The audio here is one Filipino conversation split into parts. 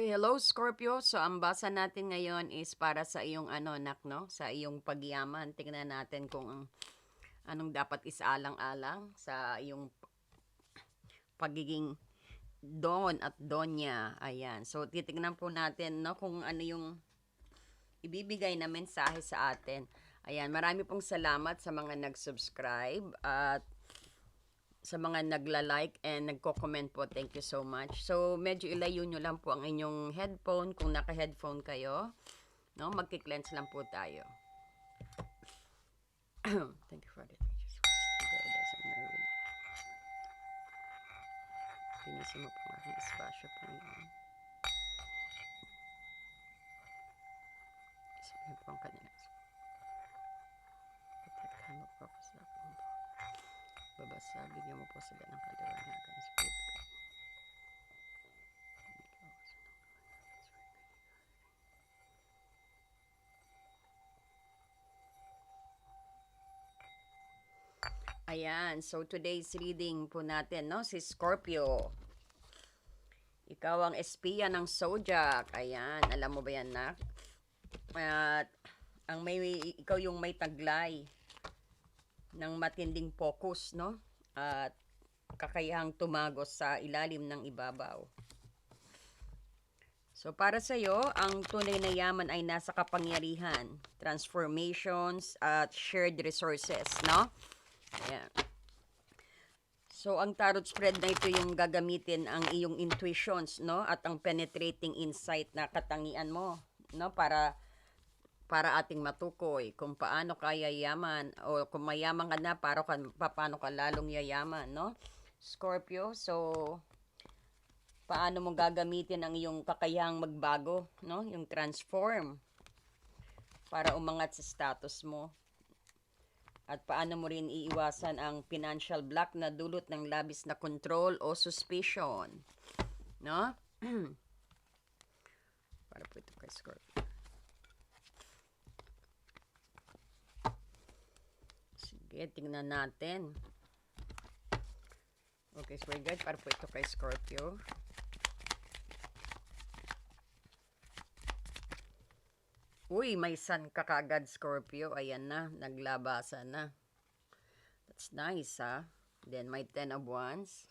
Okay, hello Scorpio. So ang basa natin ngayon is para sa iyong ano nak no, sa iyong pagyaman. Tingnan natin kung anong dapat isaalang-alang sa iyong pagiging don at donya. Ayan. So titingnan po natin no kung ano yung ibibigay na mensahe sa atin. Ayan, marami pong salamat sa mga nag-subscribe at sa mga nagla-like and nagko-comment po. Thank you so much. So, medyo ilayo nyo lang po ang inyong headphone kung naka-headphone kayo. No, magki-cleanse lang po tayo. Thank you for the teachers. Pinisin mo po ang aking espasyo po ngayon. Sabihin po ang kanila. Po ako sa akong babasa, bigyan mo po sila ng kaliwanagan sa sa Ayan, so today's reading po natin, no, si Scorpio. Ikaw ang espiya ng Zodiac. Ayan, alam mo ba yan, nak? At ang may ikaw yung may taglay ng matinding focus, no? At kakayahang tumagos sa ilalim ng ibabaw. So para sa iyo, ang tunay na yaman ay nasa kapangyarihan, transformations at shared resources, no? Ayan. So ang tarot spread na ito yung gagamitin ang iyong intuitions, no? At ang penetrating insight na katangian mo, no? Para para ating matukoy kung paano kaya yaman o kung mayaman ka na para ka, paano ka lalong yayaman, no? Scorpio, so paano mo gagamitin ang iyong kakayahang magbago, no? Yung transform para umangat sa status mo. At paano mo rin iiwasan ang financial block na dulot ng labis na control o suspicion. No? para po ito kay Scorpio. Sige, tingnan natin. Okay, so good. Para po ito kay Scorpio. Uy, may sun ka kagad, Scorpio. Ayan na, naglabasa na. That's nice, ha? Then, may ten of wands.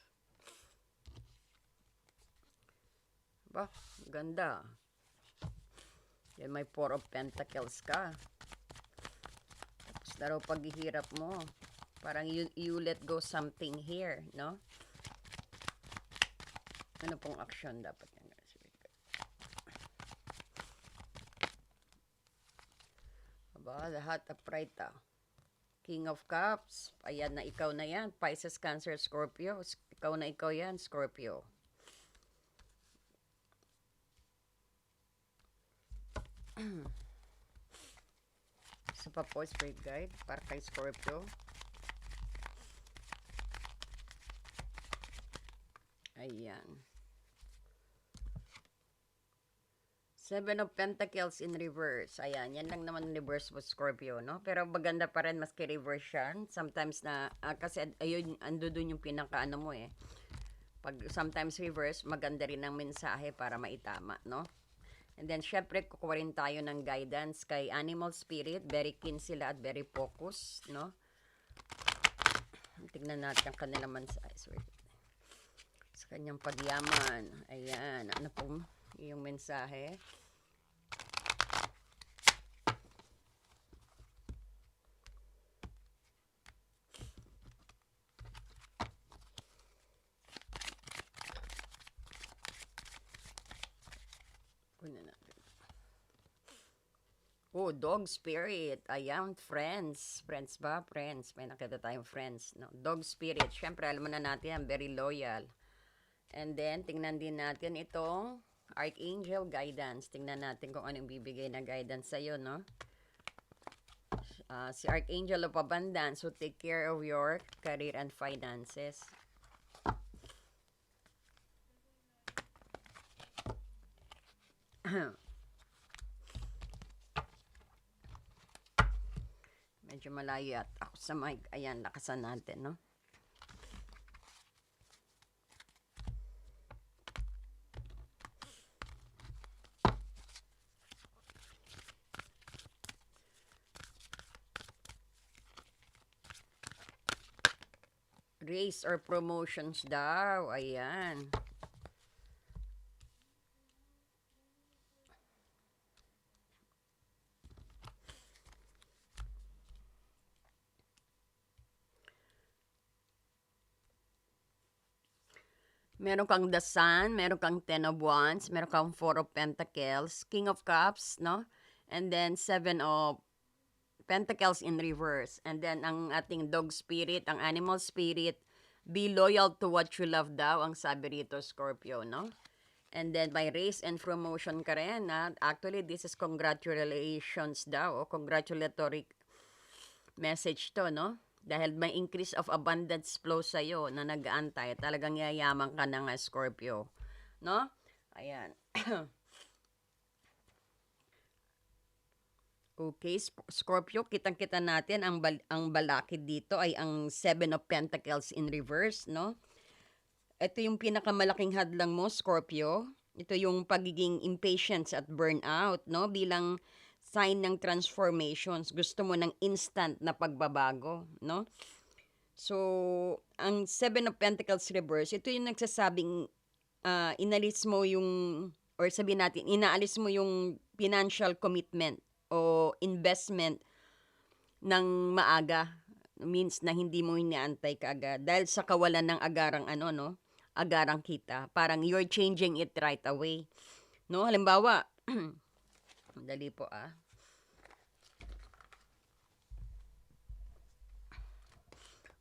Ba, ganda. Then, may four of pentacles ka. Raw paghihirap mo. Parang you, you let go something here, no? Ano pong action dapat yan? Aba, lahat upright ah. King of Cups. Ayan na, ikaw na yan. Pisces, Cancer, Scorpio. Ikaw na ikaw yan, Scorpio. Isa pa po, Spirit Guide, para kay Scorpio. Ayan. Seven of Pentacles in reverse. Ayan, yan lang naman reverse mo Scorpio, no? Pero maganda pa rin maski reverse yan. Sometimes na, ah, kasi ayun, ando dun yung pinaka ano mo eh. Pag sometimes reverse, maganda rin ang mensahe para maitama, no? And then, syempre, kukuha rin tayo ng guidance kay Animal Spirit. Very keen sila at very focused, no? Tignan natin ang kanilang mensahe. Sorry. Sa kanyang pagyaman. Ayan. Ano pong yung mensahe? Kunin natin. Dog spirit. Ayan, friends. Friends ba? Friends. May nakita tayong friends. No? Dog spirit. Siyempre, alam na natin yan. Very loyal. And then, tingnan din natin itong Archangel Guidance. Tingnan natin kung anong bibigay na guidance sa'yo, no? Ah, si Archangel of Abundance will take care of your career and finances. Medyo malayo at ako sa mic. Ayan, lakasan natin, no? raise or promotions daw. Ayan. Meron kang The Sun, meron kang Ten of Wands, meron kang Four of Pentacles, King of Cups, no? And then Seven of Pentacles in reverse. And then ang ating dog spirit, ang animal spirit, be loyal to what you love daw, ang sabi rito, Scorpio, no? And then by race and promotion ka rin, na actually this is congratulations daw, o congratulatory message to, no? Dahil may increase of abundance flow sa'yo na nag-aantay, talagang yayaman ka na nga, Scorpio. No? Ayan. okay, Scorpio, kitang-kita natin ang, bal- ang balakid dito ay ang Seven of Pentacles in reverse, no? Ito yung pinakamalaking hadlang mo, Scorpio. Ito yung pagiging impatience at burnout, no? Bilang sign ng transformations. Gusto mo ng instant na pagbabago, no? So, ang Seven of Pentacles reverse, ito yung nagsasabing ah, inalis mo yung, or sabihin natin, inaalis mo yung financial commitment o investment ng maaga. Means na hindi mo hiniantay kaagad. Dahil sa kawalan ng agarang ano, no? Agarang kita. Parang you're changing it right away. No? Halimbawa, dali po ah.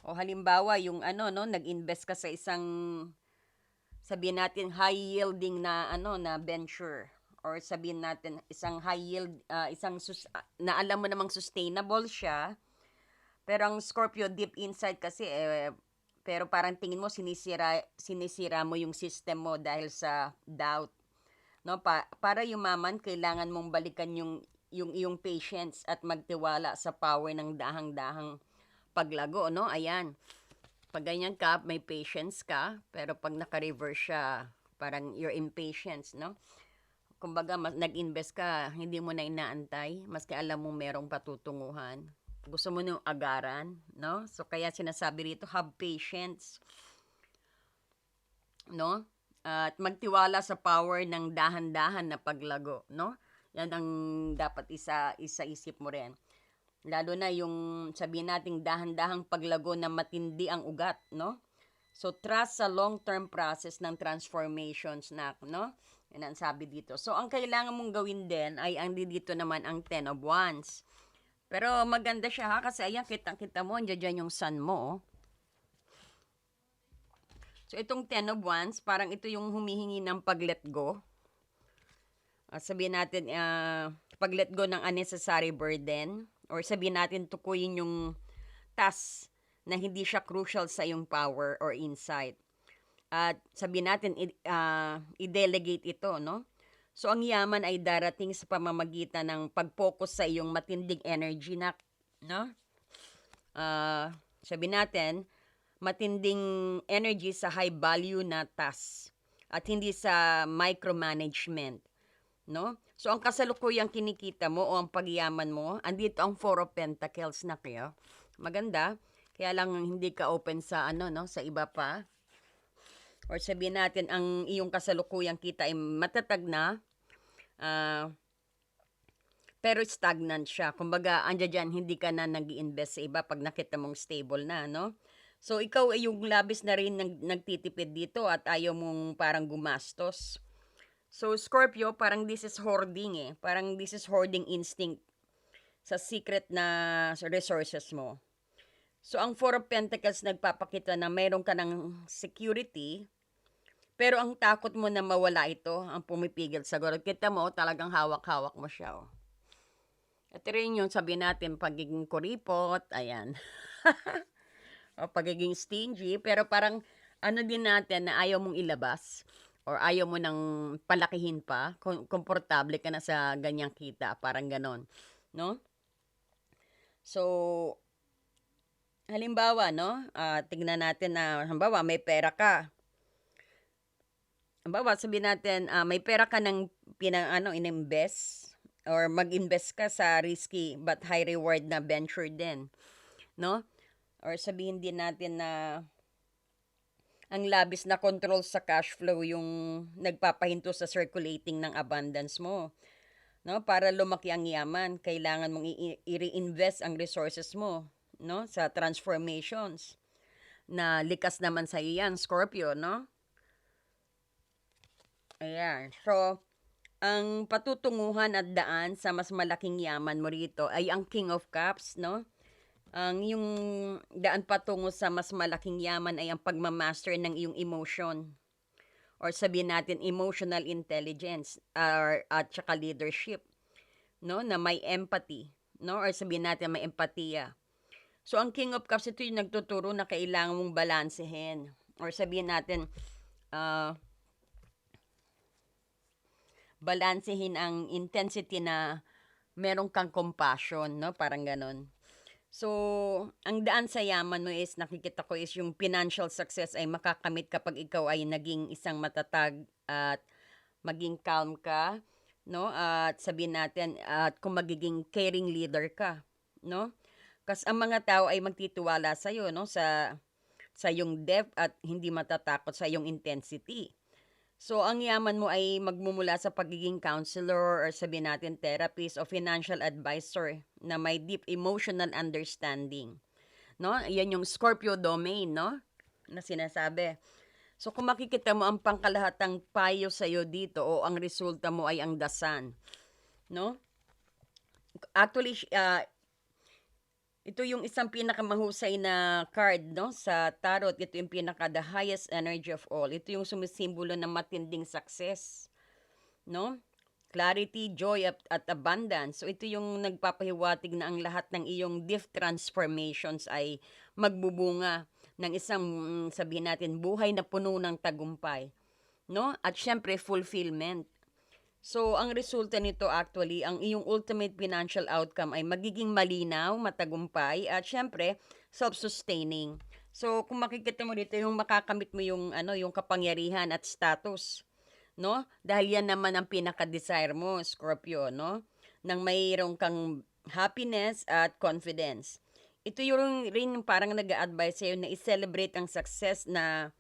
O halimbawa, yung ano, no, nag-invest ka sa isang sabihin natin high yielding na ano na venture or sabihin natin isang high yield ah, isang sus- ah, na alam mo namang sustainable siya pero ang Scorpio deep inside kasi eh, pero parang tingin mo sinisira sinisira mo yung system mo dahil sa doubt no pa, para yumaman kailangan mong balikan yung yung iyong patience at magtiwala sa power ng dahang-dahang paglago no ayan pag ganyan ka, may patience ka, pero pag naka-reverse siya, parang you're impatient, no? Kumbaga, mas, nag-invest ka, hindi mo na inaantay, maski alam mo merong patutunguhan. Gusto mo nung agaran, no? So, kaya sinasabi rito, have patience, no? At magtiwala sa power ng dahan-dahan na paglago, no? Yan ang dapat isa isa isip mo rin. Lalo na yung sabihin nating dahan-dahang paglago na matindi ang ugat, no? So, trust sa long-term process ng transformations na, no? Yan ang sabi dito. So, ang kailangan mong gawin din ay ang di- dito naman ang Ten of Wands. Pero maganda siya ha, kasi ayan, kitang-kita mo, andyan dyan yung sun mo, oh. So, itong Ten of Wands, parang ito yung humihingi ng pag-let go. Ah, sabihin natin, ah, pag-let go ng unnecessary burden or sabihin natin tukuyin yung task na hindi siya crucial sa iyong power or insight. At sabihin natin, ah, i-delegate ito, no? So, ang yaman ay darating sa pamamagitan ng pag-focus sa iyong matinding energy na, no? Ah, sabihin natin, matinding energy sa high value na task at hindi sa micromanagement no? So, ang kasalukuyang kinikita mo o ang pagyaman mo, andito ang Four of Pentacles na kayo. Maganda. Kaya lang hindi ka open sa ano, no? Sa iba pa. Or sabihin natin, ang iyong kasalukuyang kita ay matatag na. ah, pero stagnant siya. Kumbaga, andyan dyan, hindi ka na nag invest sa iba pag nakita mong stable na, no? So, ikaw ay yung labis na rin nag, nagtitipid dito at ayaw mong parang gumastos. So, Scorpio, parang this is hoarding eh. Parang this is hoarding instinct sa secret na resources mo. So, ang Four of Pentacles nagpapakita na mayroon ka ng security, pero ang takot mo na mawala ito, ang pumipigil sa gulod. Kita mo, talagang hawak-hawak mo siya. Oh. At rin yung sabi natin, pagiging kuripot, ayan. o pagiging stingy, pero parang ano din natin na ayaw mong ilabas or ayaw mo nang palakihin pa, kom- komportable ka na sa ganyang kita, parang ganon, no? So, halimbawa, no, ah, tignan natin na, halimbawa, may pera ka. Halimbawa, sabihin natin, ah, may pera ka ng pinang, ano, ininvest or mag-invest ka sa risky but high reward na venture din, no? Or sabihin din natin na ang labis na control sa cash flow yung nagpapahinto sa circulating ng abundance mo. No, para lumaki ang yaman, kailangan mong i-reinvest ang resources mo, no, sa transformations. Na likas naman sa yan, Scorpio, no? Ayan. So, ang patutunguhan at daan sa mas malaking yaman mo rito ay ang King of Cups, no? Ang yung daan patungo sa mas malaking yaman ay ang pagmamaster ng iyong emotion. Or sabihin natin emotional intelligence or at saka leadership, no? Na may empathy, no? Or sabihin natin may empatiya. So ang King of Cups ito yung nagtuturo na kailangan mong balansehin. Or sabihin natin ah balansehin ang intensity na meron kang compassion, no? Parang ganon. So, ang daan sa yaman mo is, nakikita ko is yung financial success ay makakamit kapag ikaw ay naging isang matatag at maging calm ka, no? At sabihin natin, at kung magiging caring leader ka, no? Kasi ang mga tao ay magtitiwala sa iyo, no? Sa sa yung depth at hindi matatakot sa yung intensity. So, ang yaman mo ay magmumula sa pagiging counselor or sabihin natin therapist o financial advisor na may deep emotional understanding. No? Yan yung Scorpio domain, no? Na sinasabi. So, kung makikita mo ang pangkalahatang payo sa iyo dito o ang resulta mo ay ang dasan. No? Actually, uh, ito yung isang pinakamahusay na card no sa tarot. Ito yung pinaka the highest energy of all. Ito yung sumisimbolo ng matinding success. No? Clarity, joy at, at abundance. So ito yung nagpapahiwatig na ang lahat ng iyong deep transformations ay magbubunga ng isang mm, sabihin natin buhay na puno ng tagumpay. No? At syempre fulfillment. So, ang resulta nito actually, ang iyong ultimate financial outcome ay magiging malinaw, matagumpay, at syempre, self-sustaining. So, kung makikita mo dito, yung makakamit mo yung, ano, yung kapangyarihan at status, no? Dahil yan naman ang pinaka-desire mo, Scorpio, no? Nang mayroong kang happiness at confidence. Ito yung rin parang nag-a-advise sa'yo na i-celebrate ang success na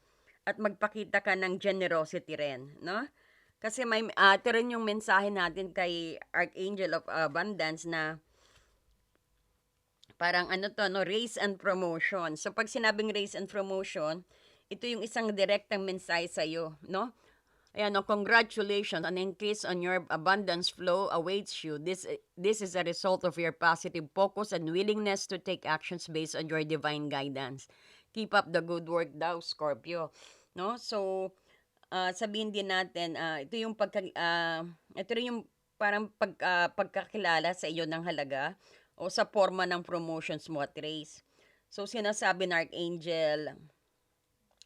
at magpakita ka ng generosity rin, no? Kasi may uh, rin yung mensahe natin kay Archangel of Abundance na parang ano to, no, raise and promotion. So pag sinabing raise and promotion, ito yung isang direktang mensahe sa iyo, no? Ayan, no, congratulations, an increase on your abundance flow awaits you. This this is a result of your positive focus and willingness to take actions based on your divine guidance. Keep up the good work daw, Scorpio. No? So, uh, sabihin din natin, uh, ito yung pagka, uh, ito rin yung parang pag, uh, pagkakilala sa iyo ng halaga o sa forma ng promotions mo at race. So, sinasabi ng Archangel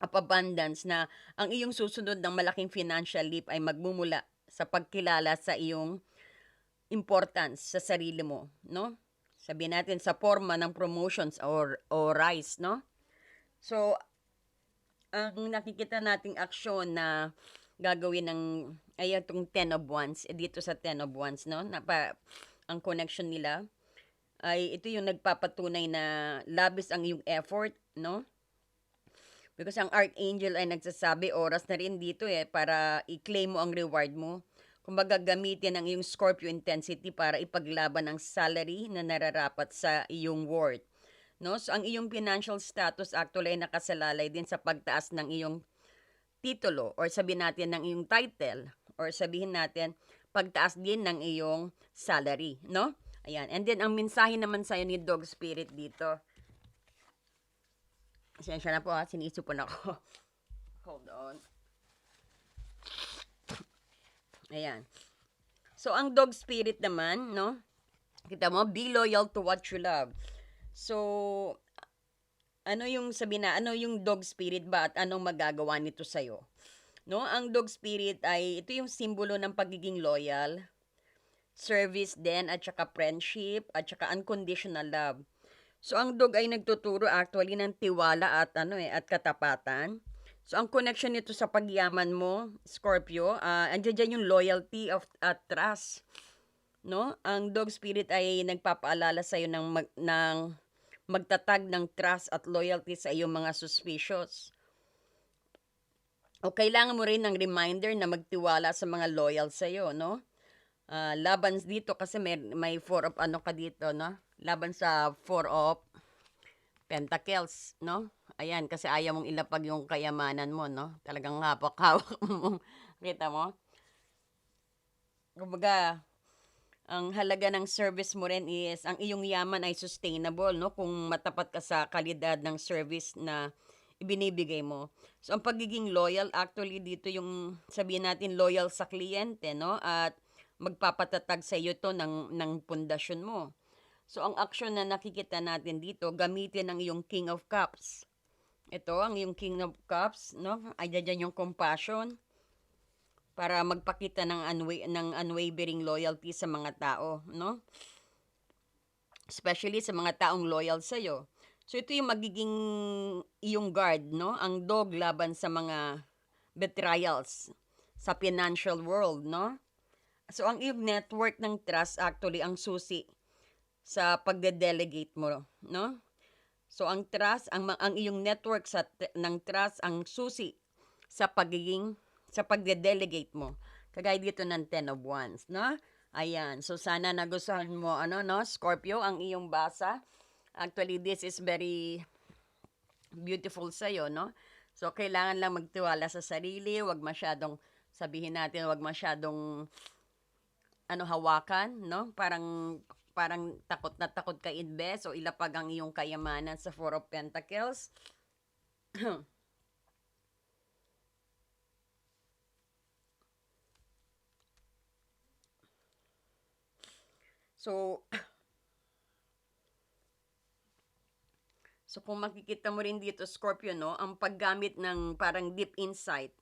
of Abundance na ang iyong susunod ng malaking financial leap ay magmumula sa pagkilala sa iyong importance sa sarili mo, no? Sabihin natin sa forma ng promotions or or rise, no? So, ang nakikita nating aksyon na gagawin ng ay itong 10 of wands eh, dito sa 10 of wands no? Na pa, ang connection nila ay ito yung nagpapatunay na labis ang iyong effort no? Because ang archangel ay nagsasabi oras na rin dito eh para i-claim mo ang reward mo. Kumbaga gamitin ang iyong Scorpio intensity para ipaglaban ang salary na nararapat sa iyong worth No? So, ang iyong financial status actually ay nakasalalay din sa pagtaas ng iyong titulo or sabihin natin ng iyong title or sabihin natin pagtaas din ng iyong salary, no? Ayan. And then, ang mensahe naman sa'yo ni Dog Spirit dito. Sensya na po ha, sinisipon ako. Hold on. Ayan. So, ang Dog Spirit naman, no? Kita mo, be loyal to what you love. So, ano yung sabi na, ano yung dog spirit ba at anong magagawa nito sa'yo? No, ang dog spirit ay ito yung simbolo ng pagiging loyal, service din at saka friendship at saka unconditional love. So ang dog ay nagtuturo actually ng tiwala at ano eh at katapatan. So ang connection nito sa pagyaman mo, Scorpio, uh, andiyan yung loyalty of at trust. No? Ang dog spirit ay nagpapaalala sa iyo ng mag, ng magtatag ng trust at loyalty sa iyong mga suspicious. O kailangan mo rin ng reminder na magtiwala sa mga loyal sa'yo, no? Ah, laban dito kasi may, may four of ano ka dito, no? Laban sa four of pentacles, no? Ayan, kasi ayaw mong ilapag yung kayamanan mo, no? Talagang hawak-hawak mo. Kita mo? Kumbaga, ang halaga ng service mo rin is ang iyong yaman ay sustainable, no? Kung matapat ka sa kalidad ng service na ibinibigay mo. So, ang pagiging loyal, actually, dito yung sabihin natin loyal sa kliyente, no? At magpapatatag sa iyo to ng, ng pundasyon mo. So, ang action na nakikita natin dito, gamitin ang iyong King of Cups. Ito, ang iyong King of Cups, no? Ay, dyan yung compassion para magpakita ng, unwa- ng unwavering loyalty sa mga tao, no? Especially sa mga taong loyal sa iyo. So ito yung magiging iyong guard, no? Ang dog laban sa mga betrayals sa financial world, no? So ang iyong network ng trust actually ang susi sa pagde-delegate mo, no? So ang trust, ang ang iyong network sa ng trust ang susi sa pagiging sa pagde-delegate mo. Kagaya dito ng 10 of Wands, no? Ayan. So sana nagustuhan mo ano no, Scorpio ang iyong basa. Actually this is very beautiful sa no? So kailangan lang magtiwala sa sarili, wag masyadong sabihin natin, wag masyadong ano hawakan, no? Parang parang takot na takot ka invest o ilapag ang iyong kayamanan sa Four of Pentacles. So, so kung makikita mo rin dito, Scorpio, no, ang paggamit ng parang deep insight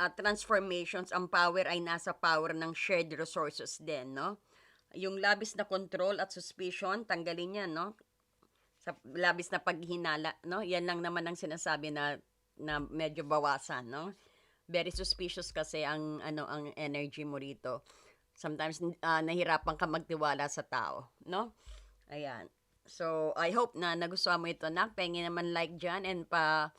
at transformations, ang power ay nasa power ng shared resources din, no? Yung labis na control at suspicion, tanggalin yan, no? Sa labis na paghinala, no? Yan lang naman ang sinasabi na na medyo bawasan, no? Very suspicious kasi ang ano ang energy mo rito. Sometimes ah, nahirapan ka magtiwala sa tao, no? Ayan. So, I hope na nagustuhan mo ito, nak. Pengi naman like dyan and pa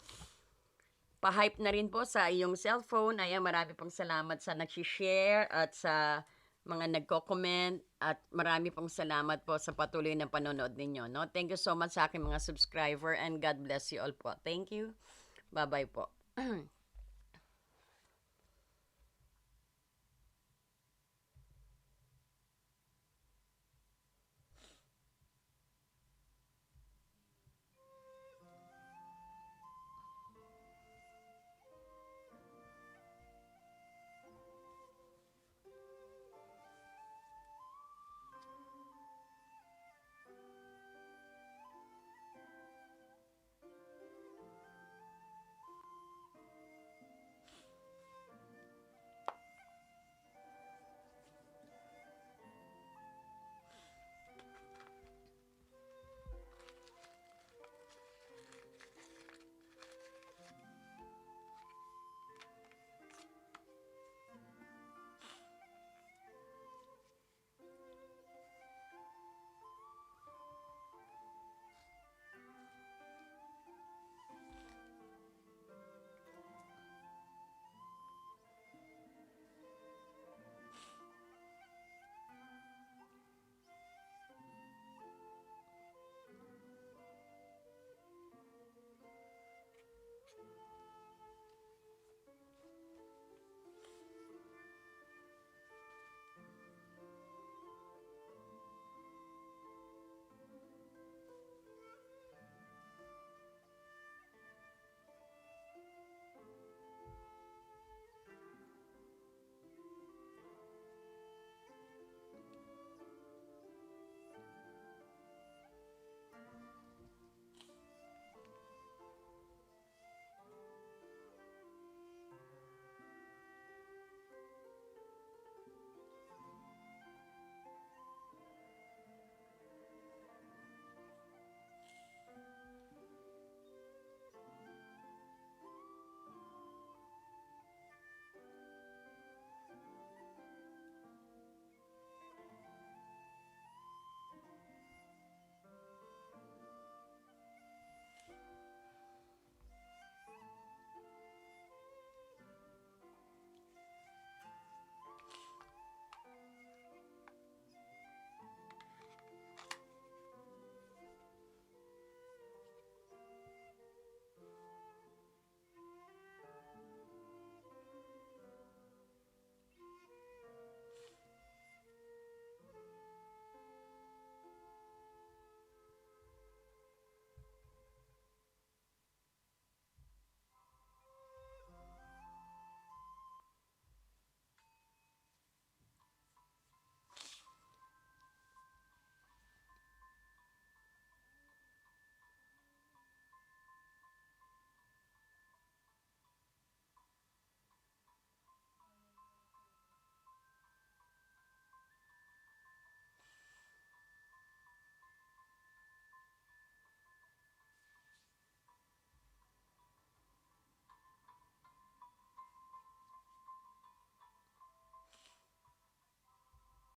pa-hype na rin po sa iyong cellphone. Ayan, marami pong salamat sa nag-share at sa mga nagko-comment at marami pong salamat po sa patuloy na panonood ninyo. No? Thank you so much sa aking mga subscriber and God bless you all po. Thank you. Bye-bye po.